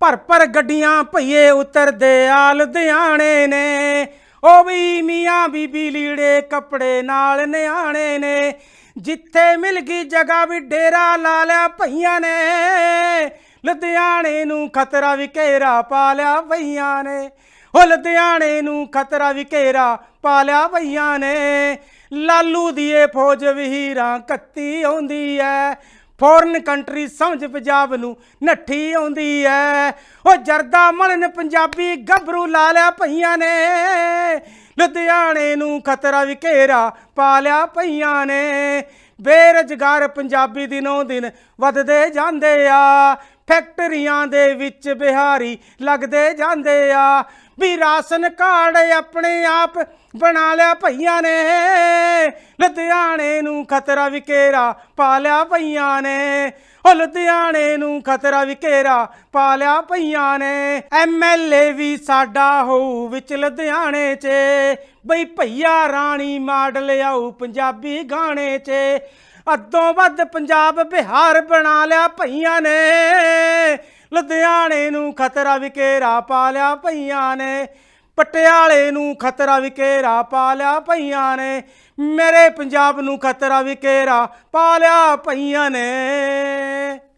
ਭਰ ਭਰ ਗੱਡੀਆਂ ਭਈਏ ਉਤਰਦੇ ਆ ਲੁਧਿਆਣੇ ਨੇ। ਉਹ ਵੀ ਮੀਆਂ ਬੀਬੀ ਲੀੜੇ ਕੱਪੜੇ ਨਾਲ ਨਿਆਣੇ ਨੇ। ਜਿੱਥੇ ਮਿਲ ਗਈ ਜਗ੍ਹਾ ਵੀ ਡੇਰਾ ਲਾ ਲਿਆ ਭਈਆਂ ਨੇ। ਲੁਧਿਆਣੇ ਨੂੰ ਖਤਰਾ ਵੀ ਘੇਰਾ ਪਾ ਲਿਆ ਭਈਆਂ ਨੇ। ਉਹ ਲੁਧਿਆਣੇ ਨੂੰ ਖਤਰਾ ਵੀ ਘੇਰਾ ਪਾ ਲਿਆ ਭਈਆਂ ਨੇ। ਲਾਲੂ ਦੀ ਇਹ ਫੌਜ ਵਹੀਰਾਂ ਕੱਤੀ ਆਉਂਦੀ ਐ। ਫੋਰਨ ਕੰਟਰੀ ਸਮਝ ਪੰਜਾਬ ਨੂੰ ਨੱਠੀ ਆਉਂਦੀ ਐ। ਉਹ ਜਰਦਾ ਮਲਨ ਪੰਜਾਬੀ ਗੱਭਰੂ ਲਾ ਲਿਆ ਭਈਆਂ ਨੇ। ਲੁਧਿਆਣੇ ਨੂੰ ਖਤਰਾ ਵੀ ਘੇਰਾ ਪਾ ਲਿਆ ਭਈਆਂ ਨੇ। ਬੇਰੁਜ਼ਗਾਰ ਪੰਜਾਬੀ ਦਿਨੋਂ ਦਿਨ ਵੱਧਦੇ ਜਾਂਦੇ ਆ। ਫੈਕਟਰੀਆਂ ਦੇ ਵਿੱਚ ਬਿਹਾਰੀ ਲੱਗਦੇ ਜਾਂਦੇ ਆ। ਵੀ ਰਾਸ਼ਨ ਕਾਰਡ ਆਪਣੇ ਆਪ ਬਣਾ ਲਿਆ ਭਈਆਂ ਨੇ। ਲੁਧਿਆਣੇ ਨੂੰ ਖਤਰਾ ਵੀ ਘੇਰਾ ਪਾ ਲਿਆ ਪਈਆਂ ਨੇ। ਉਹ ਲੁਧਿਆਣੇ ਨੂੰ ਖਤਰਾ ਵੀ ਘੇਰਾ ਪਾ ਲਿਆ ਪਈਆਂ ਨੇ। ਐਮਐਲਏ ਵੀ ਸਾਡਾ ਹੋਊ ਵਿੱਚ ਲੁਧਿਆਣੇ 'ਚ। ਬਈ ਭਈਆ ਰਾਣੀ ਮਾਡਲ ਆਊ ਪੰਜਾਬੀ ਗਾਣੇ 'ਚ। ਅੱਧੋਂ ਵੱਧ ਪੰਜਾਬ ਬਿਹਾਰ ਬਣਾ ਲਿਆ ਭਈਆਂ ਨੇ। ਲੁਧਿਆਣੇ ਨੂੰ ਖਤਰਾ ਵੀ ਘੇਰਾ ਪਾ ਲਿਆ ਭਈਆਂ ਨੇ। ਪਟਿਆਲੇ ਨੂੰ ਖਤਰਾ ਵੀ ਘੇਰਾ ਪਾ ਲਿਆ ਪਈਆਂ ਨੇ, ਮੇਰੇ ਪੰਜਾਬ ਨੂੰ ਖਤਰਾ ਵੀ ਘੇਰਾ ਪਾ ਲਿਆ ਪਈਆਂ ਨੇ।